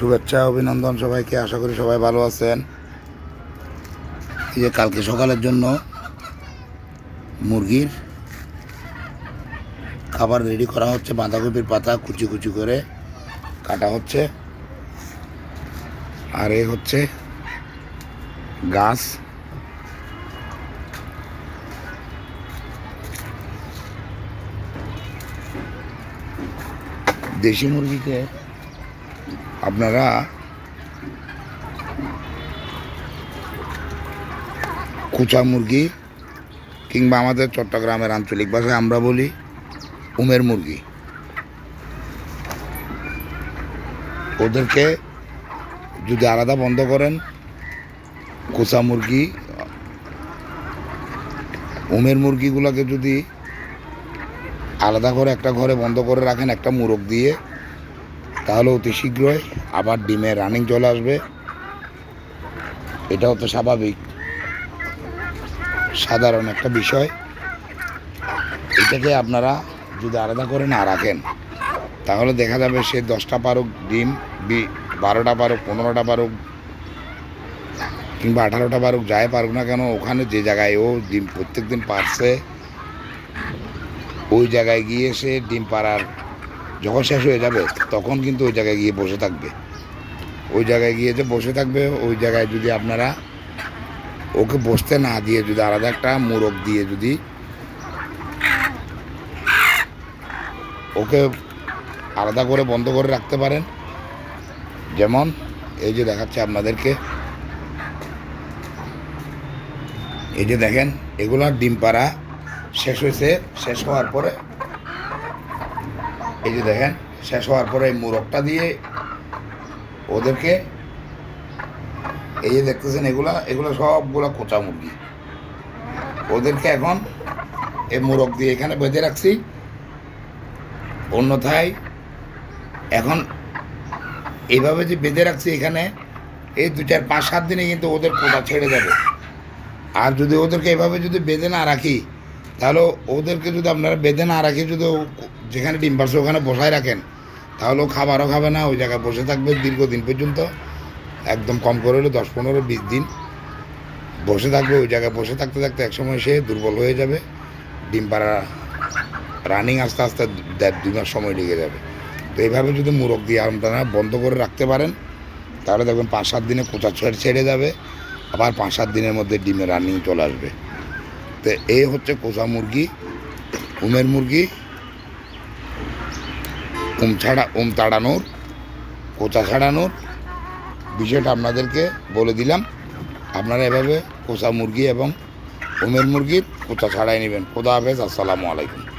শুভেচ্ছা, অভিনন্দন সবাইকে। আশা করি সবাই ভালো আছেন। যে কালকে সকালের জন্য মুরগির খাবার রেডি করা হচ্ছে, বাঁধাকপির পাতা কুচি কুচি করে কাটা হচ্ছে। আর এ হচ্ছে গাছ। দেশি মুরগিকে আপনারা কুচা মুরগি কিংবা আমাদের চট্টগ্রামের আঞ্চলিক ভাষায় আমরা বলি উমের মুরগি। ওদেরকে যদি আলাদা বন্ধ করেন, কোচা মুরগি, উমের মুরগিগুলোকে যদি আলাদা করে একটা ঘরে বন্ধ করে রাখেন, একটা মুরগ দিয়ে তাহলে অতি শীঘ্রই আবার ডিমে রানিং চলে আসবে। এটাও তো স্বাভাবিক। সাধারণ একটা বিষয়। এটাকে আপনারা যদি আলাদা করে না রাখেন, তাহলে দেখা যাবে সে দশটা পারুক ডিম, বি- বারোটা পারুক, পনেরোটা পারুক, কিংবা আঠারোটা পারুক, যাই পারুক না কেন, ওখানে যে জায়গায় ও ডিম প্রত্যেক দিন পারছে, ওই জায়গায় গিয়ে সে ডিম পাড়ার যখন শেষ হয়ে যাবে, তখন কিন্তু ওই জায়গায় গিয়ে বসে থাকবে। ওই জায়গায় গিয়ে যে বসে থাকবে, ওই জায়গায় যদি আপনারা ওকে বসতে না দিয়ে যদি আলাদা একটা মোরগ দিয়ে যদি ওকে আলাদা করে বন্ধ করে রাখতে পারেন। যেমন এই যে দেখাচ্ছে আপনাদেরকে। এই যে দেখেন, এগুলো ডিম পাড়া শেষ হয়েছে, শেষ হওয়ার পরে এই যে দেখেন, শেষ হওয়ার পরে এই মোরগটা দিয়ে ওদেরকে এই যে দেখতেছেন এগুলা, এগুলো সবগুলা কোচা মুরগি। ওদেরকে এখন এই মোরগ দিয়ে এখানে বেঁধে রাখছি। অন্যথায় এখন এইভাবে যে বেঁধে রাখছি এখানে, এই দু চার পাঁচ সাত দিনে কিন্তু ওদের কোটা ছেড়ে যাবে। আর যদি ওদেরকে এভাবে যদি বেঁধে না রাখি, তাহলে ওদেরকে যদি আপনারা বেঁধে না রাখি, যদি যেখানে ডিম পারছে ওখানে বসায় রাখেন। তাহলেও খাবারও খাবে না, ওই জায়গায় বসে থাকবে দীর্ঘদিন পর্যন্ত। একদম কম করে হলে দশ পনেরো বিশ দিন বসে থাকবে, ওই জায়গায় বসে থাকতে থাকতে একসময় সে দুর্বল হয়ে যাবে। ডিম পাড়া রানিং আস্তে আস্তে দেড় দুই মাস সময় লেগে যাবে। তো এইভাবে যদি মুরগ দিয়ে আপনারা বন্ধ করে রাখতে পারেন, তাহলে দেখবেন পাঁচ সাত দিনে কোচা ছেড়ে ছেড়ে যাবে, আবার পাঁচ সাত দিনের মধ্যে ডিমে রানিং চলে আসবে। তো এই হচ্ছে কোচা মুরগি, উমের মুরগি উম ছাড়া, ওম তাড়ানোর কোচা ছাড়ানোর, বিষয়টা আপনাদেরকে বলে দিলাম। আপনারা এভাবে কোচা মুরগি এবং ওমের মুরগির কোচা ছাড়াই নেবেন। খোদা হাফেজ, আসসালামু আলাইকুম।